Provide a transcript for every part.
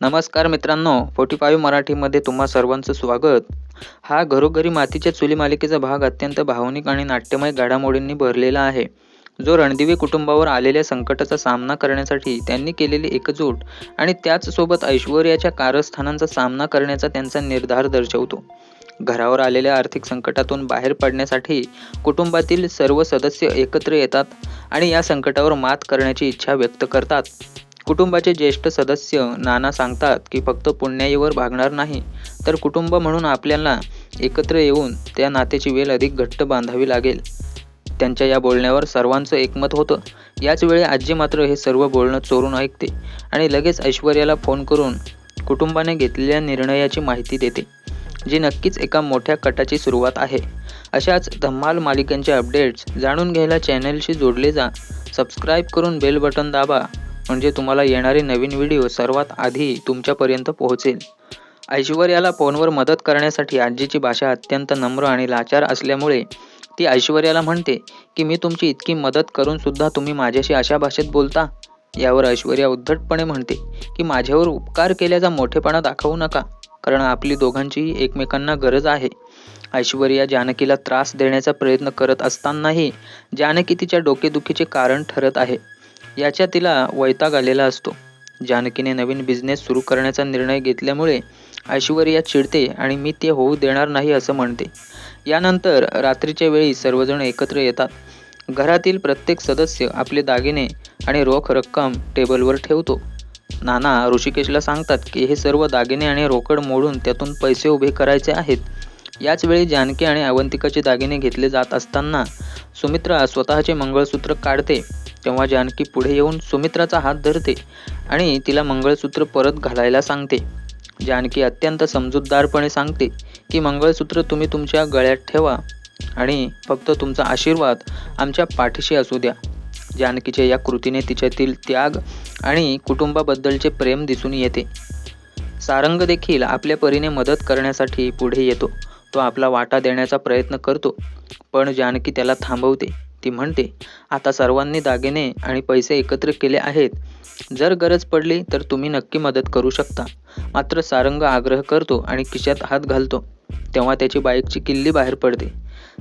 नमस्कार मित्रांनो forty five मराठीमध्ये तुम्हा सर्वांचं स्वागत. हा घरोघरी मातीच्या चुली मालिकेचा भाग अत्यंत भावनिक आणि नाट्यमय घडामोडींनी भरलेला आहे. जो रणदिवे कुटुंबावर आलेल्या संकटाचा सामना करण्यासाठी त्यांनी केलेली एकजूट आणि त्याचसोबत ऐश्वर्याच्या कारस्थानांचा सामना करण्याचा त्यांचा निर्धार दर्शवतो. घरावर आलेल्या आर्थिक संकटातून बाहेर पडण्यासाठी कुटुंबातील सर्व सदस्य एकत्र येतात आणि या संकटावर मात करण्याची इच्छा व्यक्त करतात. कुटुंबाचे ज्येष्ठ सदस्य नाना सांगतात की फक्त पुण्याईवर भागणार नाही तर कुटुंब म्हणून आपल्याला एकत्र येऊन त्या नात्याची वेल अधिक घट्ट बांधावी लागेल. त्यांच्या या बोलण्यावर सर्वांचं एकमत होतं. याच वेळी आजी मात्र हे सर्व बोलणं चोरून ऐकते आणि लगेच ऐश्वर्याला फोन करून कुटुंबाने घेतलेल्या निर्णयाची माहिती देते जी नक्कीच एका मोठ्या कटाची सुरुवात आहे. अशाच धम्माल मालिकांचे अपडेट्स जाणून घ्यायला चॅनलशी जोडले जा. सबस्क्राईब करून बेल बटन दाबा. म्हणजे तुम्हाला येणारे नवीन व्हिडिओ सर्वात आधी तुमच्यापर्यंत पोहोचेल. ऐश्वर्याला फोनवर मदत करण्यासाठी आजीची भाषा अत्यंत नम्र आणि लाचार असल्यामुळे ती ऐश्वर्याला म्हणते की मी तुमची इतकी मदत करून सुद्धा तुम्ही माझ्याशी अशा भाषेत बोलता यावर ऐश्वर्या उद्धटपणे म्हणते की माझ्यावर उपकार केल्याचा मोठेपणा दाखवू नका. कारण आपली दोघांचीही एकमेकांना गरज आहे ऐश्वर्या जानकीला त्रास देण्याचा प्रयत्न करत असतानाही जानकी तिच्या डोकेदुखीचे कारण ठरत आहे. याच्या तिला वैताग आलेला असतो. जानकीने नवीन बिझनेस सुरू करण्याचा निर्णय घेतल्यामुळे ऐश्वर्या चिडते आणि मी ते होऊ देणार नाही असं म्हणते. यानंतर रात्रीच्या वेळी सर्वजण एकत्र येतात. घरातील प्रत्येक सदस्य आपले दागिने आणि रोख रक्कम टेबलवर ठेवतो. नाना ऋषिकेशला सांगतात की हे सर्व दागिने आणि रोकड मोडून त्यातून पैसे उभे करायचे आहेत. याच वेळी जानकी आणि अवंतिकाचे दागिने घेतले जात असताना सुमित्रा स्वतःचे मंगळसूत्र काढते. तेव्हा जानकी पुढे येऊन सुमित्राचा हात धरते आणि तिला मंगळसूत्र परत घालायला सांगते. जानकी अत्यंत समजूतदारपणे सांगते की मंगळसूत्र तुम्ही तुमच्या गळ्यात ठेवा आणि फक्त तुमचा आशीर्वाद आमच्या पाठीशी असू द्या. जानकीच्या या कृतीने तिच्यातील त्याग आणि कुटुंबाबद्दलचे प्रेम दिसून येते. सारंग देखील आपल्या परीने मदत करण्यासाठी पुढे येतो. तो आपला वाटा देण्याचा प्रयत्न करतो पण जानकी त्याला थांबवते. ती म्हणते आता सर्वांनी दागिने आणि पैसे एकत्र केले आहेत. जर गरज पडली तर तुम्ही नक्की मदत करू शकता. मात्र सारंग आग्रह करतो आणि खिशात हात घालतो. तेव्हा त्याची बाईकची किल्ली बाहेर पडते.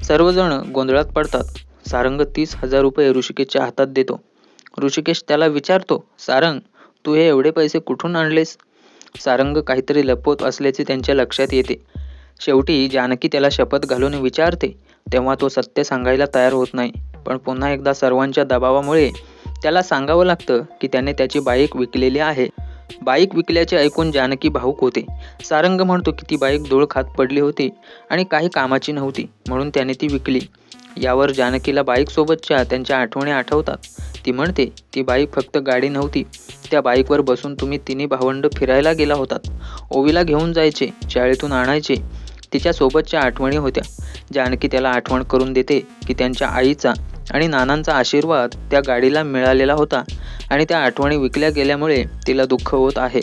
सर्वजण गोंधळात पडतात. सारंग तीस हजार रुपये ऋषिकेशच्या हातात देतो. ऋषिकेश त्याला विचारतो सारंग तू हे एवढे पैसे कुठून आणलेस? सारंग काहीतरी लपवत असल्याचे त्यांच्या लक्षात येते. शेवटी जानकी त्याला शपथ घालून विचारते तेव्हा तो सत्य सांगायला तयार होत नाही. पण पुन्हा एकदा सर्वांच्या दबावामुळे त्याला सांगावं लागतं की त्याने त्याची बाईक विकलेली आहे. बाईक विकल्याचे ऐकून जानकी भाऊक होते. सारंग म्हणतो की ती बाईक धूळ खात पडली होती आणि काही कामाची नव्हती म्हणून त्याने ती विकली. यावर जानकीला बाईकसोबतच्या त्यांच्या आठवणी आठवतात. ती म्हणते ती बाईक फक्त गाडी नव्हती. त्या बाईकवर बसून तुम्ही तिन्ही भावंड फिरायला गेला होतात. ओवीला घेऊन जायचे शाळेतून आणायचे तिच्या सोबतच्या आठवणी होत्या. जानकी त्याला आठवण करून देते की त्यांच्या आईचा आणि नानांचा आशीर्वाद त्या गाडीला मिळालेला होता आणि त्या आठवणी विकल्या गेल्यामुळे तिला दुःख होत आहे.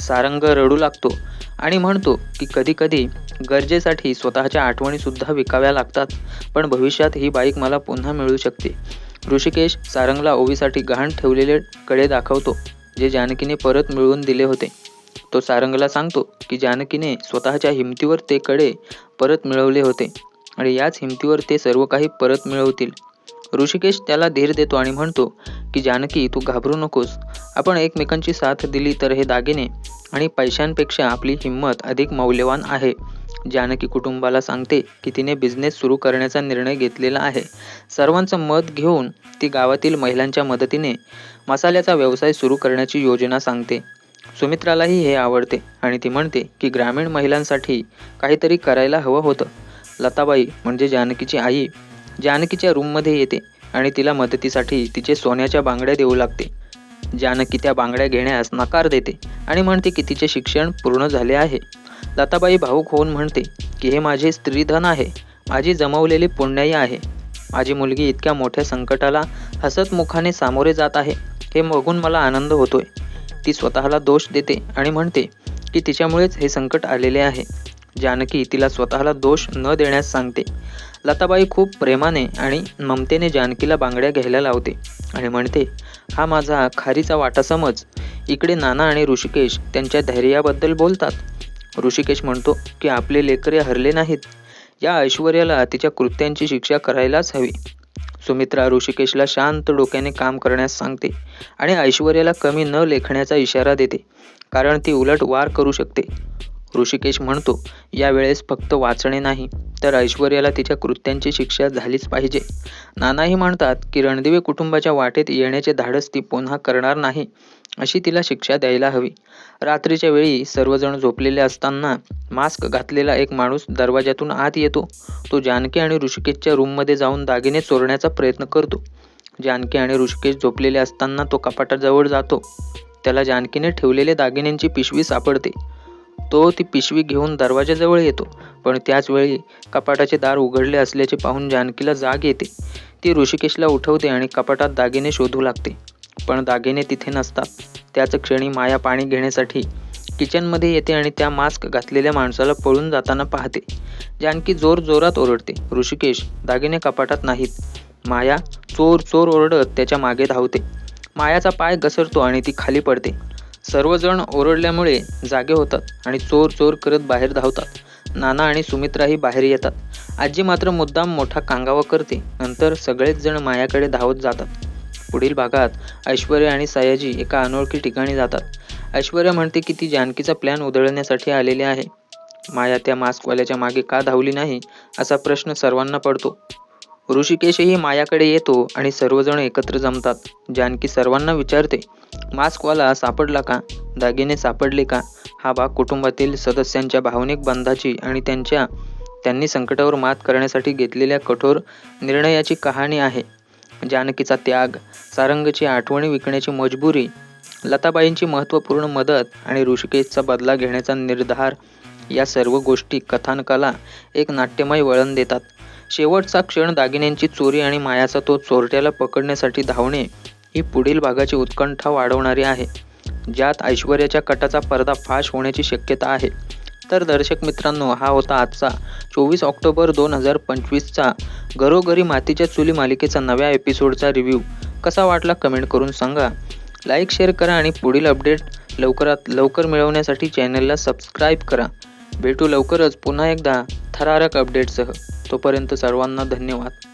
सारंग रडू लागतो आणि म्हणतो की कधीकधी गरजेसाठी स्वतःच्या आठवणीसुद्धा विकाव्या लागतात पण भविष्यात ही बाईक मला पुन्हा मिळू शकते. ऋषिकेश सारंगला ओवीसाठी गहाण ठेवलेले कडे दाखवतो जे जानकीने परत मिळवून दिले होते. तो सारंगला सांगतो की जानकीने स्वतःच्या हिमतीवर ते कडे परत मिळवले होते आणि याच हिमतीवर ते सर्व काही परत मिळवतील. ऋषिकेश त्याला धीर देतो आणि म्हणतो की जानकी तू घाबरू नकोस. आपण एकमेकांची साथ दिली तर हे दागिने आणि पैशांपेक्षा आपली हिंमत अधिक मौल्यवान आहे. जानकी कुटुंबाला सांगते की तिने बिझनेस सुरू करण्याचा निर्णय घेतलेला आहे. सर्वांचं मत घेऊन ती गावातील महिलांच्या मदतीने मसाल्याचा व्यवसाय सुरू करण्याची योजना सांगते. सुमित्रालाही हे आवडते आणि ती म्हणते की ग्रामीण महिलांसाठी काहीतरी करायला हवं होतं. लताबाई म्हणजे जानकीची आई. जानकीच्या रूममध्ये येते आणि तिला मदतीसाठी तिचे सोन्याच्या बांगड्या देऊ लागते. जानकी त्या बांगड्या घेण्यास नकार देते आणि म्हणते की तिचे शिक्षण पूर्ण झाले आहे. लताबाई भाऊक होऊन म्हणते की हे माझे स्त्रीधन आहे. माझी जमवलेली पुण्याई आहे. माझी मुलगी इतक्या मोठ्या संकटाला हसतमुखाने सामोरे जात आहे. हे बघून मला आनंद होतोय. ती स्वतःला दोष देते आणि म्हणते की तिच्यामुळेच हे संकट आलेले आहे. जानकी तिला स्वतःला दोष न देण्यास सांगते. लताबाई खूप प्रेमाने आणि ममतेने जानकीला बांगड्या घ्यायला लावते आणि म्हणते हा माझा खारीचा वाटा समज. इकडे नाना आणि ऋषिकेश त्यांच्या धैर्याबद्दल बोलतात. ऋषिकेश म्हणतो की आपले लेकरे हरले नाहीत. या ऐश्वर्याला तिच्या कृत्यांची शिक्षा करायलाच हवी. सुमित्रा ऋषिकेशला शांत डोक्याने काम करण्यास सांगते आणि ऐश्वर्याला कमी न लेखण्याचा इशारा देते कारण ती उलट वार करू शकते. ऋषिकेश म्हणतो यावेळेस फक्त वाचणे नाही तर ऐश्वर्याला तिच्या कृत्यांची शिक्षा झालीच पाहिजे. नानाही म्हणतात की रणदिवे कुटुंबाच्या वाटेत येण्याचे धाडस ती पुन्हा करणार नाही अशी तिला शिक्षा द्यायला हवी. रात्रीच्या वेळी सर्वजण झोपलेले असताना मास्क घातलेला एक माणूस दरवाजातून आत येतो. तो जानकी आणि ऋषिकेशच्या रूममध्ये जाऊन दागिने चोरण्याचा प्रयत्न करतो. जानकी आणि ऋषिकेश झोपलेले असताना तो कपाटाजवळ जातो. त्याला जानकीने ठेवलेले दागिन्यांची पिशवी सापडते. तो ती पिशवी घेऊन दरवाजाजवळ येतो. पण त्याचवेळी कपाटाचे दार उघडले असल्याचे पाहून जानकीला जाग येते. ती ऋषिकेशला उठवते आणि कपाटात दागिने शोधू लागते. पण दागिने तिथे नसतात. त्याच क्षणी माया पाणी घेण्यासाठी किचनमध्ये येते आणि त्या मास्क घातलेल्या माणसाला पळून जाताना पाहते. जानकी जोर जोरात ओरडते. ऋषिकेश दागिने कपाटात नाहीत. माया चोर चोर ओरडत त्याच्यामागे धावते. मायाचा पाय घसरतो आणि ती खाली पडते. सर्वजण ओरडल्यामुळे जागे होतात आणि चोर चोर करत बाहेर धावतात. नाना आणि सुमित्राही बाहेर येतात. आजी मात्र मुद्दाम मोठा कांगावा करते. नंतर सगळेच जण मायाकडे धावत जातात. पुढील भागात ऐश्वर्या आणि सयाजी एका अनोळखी ठिकाणी जातात. ऐश्वर्या म्हणते की ती जानकीचा प्लॅन उधळण्यासाठी आलेली आहे. माया त्या मास्कवाल्याच्या मागे का धावली नाही असा प्रश्न सर्वांना पडतो. ऋषिकेशही मायाकडे येतो आणि सर्वजण एकत्र जमतात. जानकी सर्वांना विचारते मास्कवाला सापडला का? दागिने सापडले का? हा भाग कुटुंबातील सदस्यांच्या भावनिक बंधाची आणि त्यांच्या त्यांनी संकटावर मात करण्यासाठी घेतलेल्या कठोर निर्णयाची कहाणी आहे. जानकीचा त्याग सारंगची आठवणी विकण्याची मजबुरी लताबाईंची महत्त्वपूर्ण मदत आणि ऋषिकेशचा बदला घेण्याचा निर्धार या सर्व गोष्टी कथानकाला एक नाट्यमय वळण देतात. शेवटचा क्षण दागिन्यांची चोरी आणि मायाचा तो चोरट्याला पकडण्यासाठी धावणे ही पुढील भागाची उत्कंठा वाढवणारी आहे ज्यात ऐश्वर्याच्या कटाचा पर्दा फाश होण्याची शक्यता आहे. तर दर्शक मित्रांनो हा होता आजचा चोवीस ऑक्टोबर दोन हजार पंचवीसचा घरोघरी मातीच्या चुली मालिकेचा नव्या एपिसोडचा रिव्ह्यू कसा वाटला कमेंट करून सांगा. लाईक शेअर करा आणि पुढील अपडेट लवकरात लवकर मिळवण्यासाठी चॅनलला सबस्क्राईब करा. भेटू लवकरच पुन्हा एकदा थरारक अपडेटसह तोपर्यंत सर्वांना धन्यवाद.